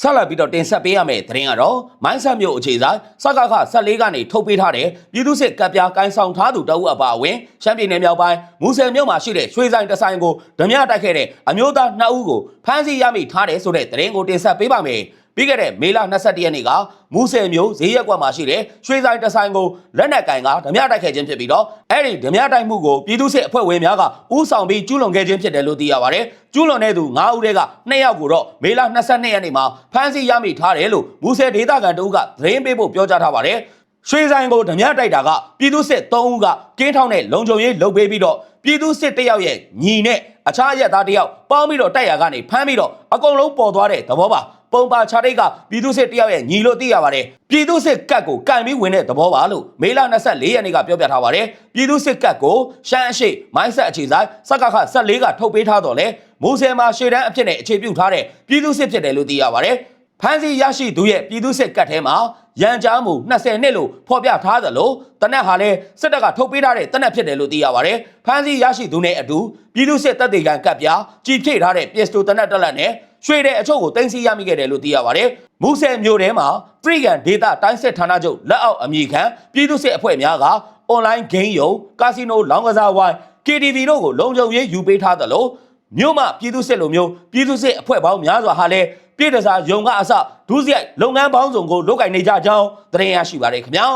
ဆက်လက်ပြီးတော့တင်ဆက်ပေးရမယ့်သတင်းကတော့မိုင်းဆက်မြို့အခြေဆိုင်စကခ14ကနေထုတ်ပေးထားတဲ့ပြည်သူစစ်ကပ်ပြားကိုင်းဆောင်ထားသူတအုပ်အပါအဝင်ရှမ်းပြည်နယ်မြောက်ပိုင်းမူဆယ်မြို့မှာရှိတဲ့ရွှေဆိုင်တဆိုင်ကိုဓမြတိုက်ခဲ့တဲ့အမျိုးသား2ဦးကိုဖမ်းဆီးရမိထားတယ်ဆိုတဲ့သတင်းကိုတင်ဆက်ပေးပါမယ် ပြီးခဲ့တဲ့မေလ22ရက်နေ့ကမူဆယ်မြို့ဈေးရက်ကွက်မှာရှိတဲ့ရွှေဆိုင်တဆိုင်ကိုလက်နက်ကင်ကဓမြတိုက်ခဲ့ခြင်းဖြစ်ပြီးတော့အဲ့ဒီဓမြတိုက်မှုကိုပြည်သူစစ်အဖွဲ့ဝင်များကဥဆောင်ပြီးကျူးလွန်ခဲ့ခြင်းဖြစ်တယ်လို့သိရပါတယ်ကျူးလွန်တဲ့သူ9ဦးတည်းက2ယောက်ကိုတော့မေလ22ရက်နေ့မှာဖမ်းဆီးရမိထားတယ်လို့မူဆယ်ဒေသခံတအုပ်ကသတင်းပေးဖို့ပြောကြားထားပါတယ်ရွှေဆိုင်ကိုဓမြတိုက်တာကပြည်သူစစ်3ဦးကကင်းထောင်းတဲ့လုံခြုံရေးလုပ်ပေးပြီးတော့ပြည်သူစစ်တစ်ယောက်ရဲ့ညီနဲ့အခြားရက်သားတစ်ယောက်ပေါင်းပြီးတော့တိုက်ရကနေဖမ်းပြီးတော့အကုန်လုံးပေါ်သွားတဲ့သဘောပါ ပုံပါချာတိတ်ကပြည်သူစစ်တယောက်ရဲ့ညီလို့သိရပါတယ်ပြည်သူစစ်ကတ်ကိုကန်ပြီးဝင်တဲ့သဘောပါလို့မေလ24ရက်နေ့ကပြောပြထားပါတယ်ပြည်သူစစ်ကတ်ကိုရှမ်းအရှိမိုင်းဆက်အခြေဆိုင်စကခ14ကထုတ်ပေးထားတော့လေမူဆယ်မှာရှေ့တန်းအဖြစ်နဲ့အခြေပြုထားတဲ့ပြည်သူစစ်ဖြစ်တယ်လို့သိရပါတယ်ဖမ်းဆီးရရှိသူရဲ့ပြည်သူစစ်ကတ်ထဲမှာရန်ကြားမှု20နှစ်လို့ဖော်ပြထားသလိုတနက်ဟာလည်းစစ်တပ်ကထုတ်ပေးထားတဲ့တနက်ဖြစ်တယ်လို့သိရပါတယ်ဖမ်းဆီးရရှိသူနဲ့အတူပြည်သူစစ်တပ်တွေကကတ်ပြားကြီးဖြည့်ထားတဲ့ပစ္စတိုတနက်တက်လက်နဲ့ ရွှေတဲ့အချို့ကိုတင်စီရမိခဲ့တယ်လို့သိရပါတယ်မူဆယ်မြို့ထဲမှာဖရီကန်ဒေတာတိုင်းစစ်ဌာနချုပ်လက်အောက်အမည်ခံပြည်သူစစ်အဖွဲ့များကအွန်လိုင်းဂိမ်းယုံကာစီနိုလောင်းကစားဝိုင်း KTV တို့ကိုလုံခြုံရေးယူပေးထားသလိုမြို့မှာပြည်သူစစ်လိုမျိုးပြည်သူစစ်အဖွဲ့ပေါင်းများစွာဟာလည်းပြည်တစားယုံကအစဒုစရိုက်လုပ်ငန်းပေါင်းစုံကိုလုပ်ကင်နေကြကြောင်းသတင်းရရှိပါတယ်ခင်ဗျာ